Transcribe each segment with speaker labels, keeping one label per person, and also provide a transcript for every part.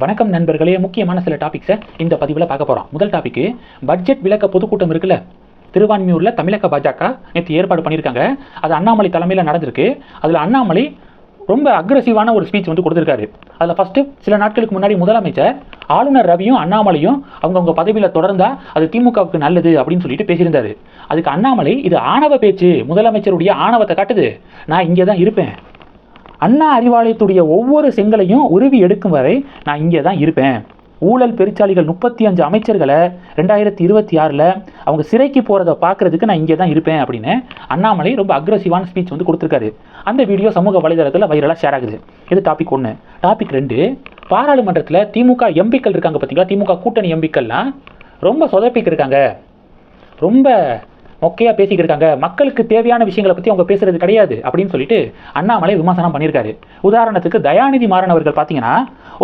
Speaker 1: வணக்கம் நண்பர்களே முக்கியமான சில டாபிக்ஸை இந்த பதிவில் பார்க்க போகிறோம் முதல் டாபிக்கு பட்ஜெட் விளக்க பொதுக்கூட்டம் இருக்குல்ல? திருவான்மியூரில் தமிழக பாஜக நேற்று ஏற்பாடு பண்ணியிருக்காங்க. அது அண்ணாமலை தலைமையில் நடந்திருக்கு. அதில் அண்ணாமலை ரொம்ப அக்ரஸிவான ஒரு ஸ்பீச் வந்து கொடுத்துருக்காரு. அதில் ஃபஸ்ட்டு சில நாட்களுக்கு முன்னாடி முதலமைச்சர் ஆளுநர் ரவியும் அண்ணாமலையும் அவங்கவுங்க பதவியில் தொடர்ந்தால் அது திமுகவுக்கு நல்லது அப்படின்னு சொல்லிட்டு பேசியிருந்தாரு. அதுக்கு அண்ணாமலை இது ஆணவ பேச்சு முதலமைச்சருடைய ஆணவத்தை காட்டுது. நான் இங்கே தான் இருப்பேன். அண்ணா அறிவாலயத்துடைய ஒவ்வொரு செங்கலையும் உருவி எடுக்கும் வரை நான் இங்கே தான் இருப்பேன். ஊழல் பெருச்சாளிகள் முப்பத்தி அஞ்சு அமைச்சர்களை ரெண்டாயிரத்தி இருபத்தி ஆறில் அவங்க சிறைக்கு போகிறத பார்க்குறதுக்கு நான் இங்கே தான் இருப்பேன் அப்படின்னு அண்ணாமலை ரொம்ப அக்ரஸிவான ஸ்பீச் வந்து கொடுத்துருக்காரு. அந்த வீடியோ சமூக வலைதளத்தில் வைரலாக ஷேர் ஆகுது. இது டாபிக் ஒன்று டாபிக் ரெண்டு பாராளுமன்றத்தில் திமுக எம்பிக்கள் இருக்காங்க பார்த்தீங்களா திமுக கூட்டணி எம்பிக்கள்லாம் ரொம்ப சொதப்பிக்கு இருக்காங்க. ரொம்ப மொக்கையாக பேசிக்கிட்டு இருக்காங்க. மக்களுக்கு தேவையான விஷயங்களை பற்றி அவங்க பேசுறது கிடையாது அப்படின்னு சொல்லிட்டு அண்ணாமலை விமர்சனம் பண்ணியிருக்காரு. உதாரணத்துக்கு தயாநிதி மாறன் அவர்கள் பார்த்தீங்கன்னா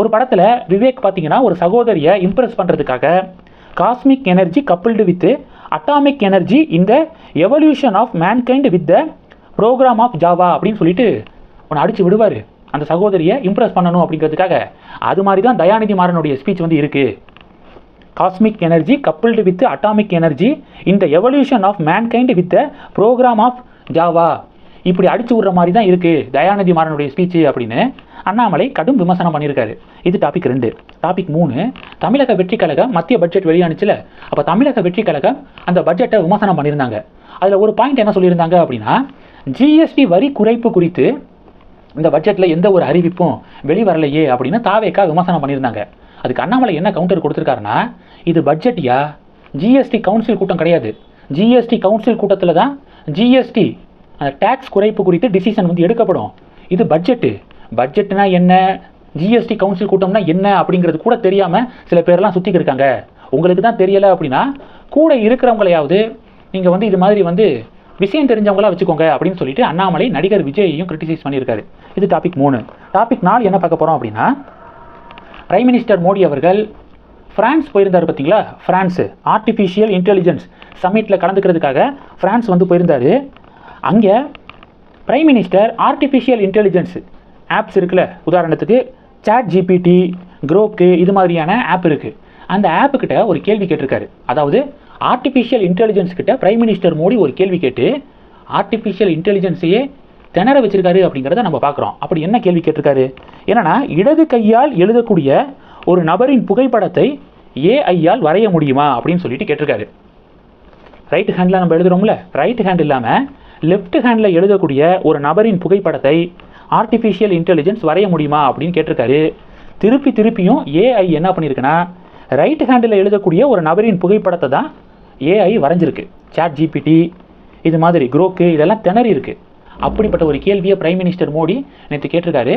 Speaker 1: ஒரு படத்தில் விவேக் பார்த்தீங்கன்னா ஒரு சகோதரியை இம்ப்ரெஸ் பண்ணுறதுக்காக cosmic energy coupled with atomic energy இந்த evolution of mankind with the program of Java அப்படின்னு சொல்லிட்டு உன்னை அடிச்சு விடுவார். அந்த சகோதரியை இம்ப்ரெஸ் பண்ணணும் அப்படிங்கிறதுக்காக. அது மாதிரி தான் தயாநிதி மாறனுடைய ஸ்பீச் வந்து இருக்குது cosmic energy coupled with atomic energy இந்த evolution of mankind with program of Java இப்படி அடிச்சு விடுற மாதிரி தான் இருக்குது தயாநிதி மாறனுடைய ஸ்பீச்சு அப்படின்னு. அண்ணாமலை கடும் விமர்சனம் பண்ணியிருக்காரு. இது டாபிக் ரெண்டு. டாபிக் மூணு தமிழக வெற்றி கழகம் மத்திய பட்ஜெட் வெளியானுச்சுல. அப்போ தமிழக வெற்றி கழகம் அந்த பட்ஜெட்டை விமர்சனம் பண்ணியிருந்தாங்க. அதில் ஒரு பாயிண்ட் என்ன சொல்லியிருந்தாங்க அப்படின்னா ஜிஎஸ்டி வரி குறைப்பு குறித்து இந்த பட்ஜெட்டில் எந்த ஒரு அறிவிப்பும் வெளிவரலையே அப்படின்னு தாவேக்கா விமர்சனம் பண்ணியிருந்தாங்க. அதுக்கு அண்ணாமலை என்ன கவுண்டர் கொடுத்துருக்காருன்னா இது பட்ஜெட்டியா ஜிஎஸ்டி கவுன்சில் கூட்டம் கிடையாது. ஜிஎஸ்டி கவுன்சில் கூட்டத்தில் தான் ஜிஎஸ்டி அந்த டேக்ஸ் குறைப்பு குறித்து டிசிஷன் வந்து எடுக்கப்படும். இது பட்ஜெட்டு பட்ஜெட்னா என்ன? ஜிஎஸ்டி கவுன்சில் கூட்டம்னா என்ன அப்படிங்கிறது கூட தெரியாமல் சில பேர்லாம் சுற்றிக்கு இருக்காங்க. உங்களுக்கு தான் தெரியலை அப்படின்னா கூட இருக்கிறவங்களையாவது நீங்கள் வந்து இது மாதிரி வந்து விஷயம் தெரிஞ்சவங்களா வச்சுக்கோங்க அப்படின்னு சொல்லிட்டு அண்ணாமலை நடிகர் விஜயையும் கிரிட்டிசைஸ் பண்ணியிருக்காரு. இது டாபிக் மூணு. டாபிக் நாலு என்ன பார்க்க போகிறோம் அப்படின்னா பிரைம் மினிஸ்டர் மோடி அவர்கள் ஃப்ரான்ஸ் போயிருந்தார் பார்த்தீங்களா? ஃப்ரான்ஸு ஆர்டிஃபிஷியல் இன்டெலிஜென்ஸ் சம்மிட்டில் கலந்துக்கிறதுக்காக ஃப்ரான்ஸ் வந்து போயிருந்தார். அங்கே prime minister artificial intelligence apps இருக்குல்ல? உதாரணத்துக்கு சாட் ஜிபிடி குரோக்கு இது மாதிரியான ஆப் இருக்குது அந்த ஆப்புக்கிட்ட ஒரு கேள்வி கேட்டிருக்காரு. அதாவது ஆர்டிஃபிஷியல் இன்டெலிஜென்ஸ் கிட்ட பிரைம் மினிஸ்டர் மோடி ஒரு கேள்வி கேட்டு ஆர்டிஃபிஷியல் இன்டெலிஜென்ஸையே திணற வச்சிருக்காரு அப்படிங்கிறத நம்ம பார்க்குறோம். அப்படி என்ன கேள்வி கேட்டிருக்காரு? என்னன்னா இடது கையால் எழுதக்கூடிய ஒரு நபரின் புகைப்படத்தை ஏஐயால் வரைய முடியுமா அப்படின்னு சொல்லிட்டு கேட்டிருக்காரு. ரைட் ஹேண்டில் நம்ம எழுதுகிறோம்ல ரைட் ஹேண்ட் இல்லாமல் லெஃப்ட் ஹேண்டில் எழுதக்கூடிய ஒரு நபரின் புகைப்படத்தை ஆர்டிஃபிஷியல் இன்டெலிஜென்ஸ் வரைய முடியுமா அப்படின்னு கேட்டிருக்காரு. திருப்பி திருப்பியும் ஏஐ என்ன பண்ணியிருக்குன்னா ரைட் ஹேண்டில் எழுதக்கூடிய ஒரு நபரின் புகைப்படத்தை தான் ஏஐ வரைஞ்சிருக்கு. சாட் ஜிபிடி இது மாதிரி குரோக்கு இதெல்லாம் திணறி இருக்குது அப்படிப்பட்ட ஒரு கேள்வியை பிரைம் மினிஸ்டர் மோடி நேற்று கேட்டிருக்காரு.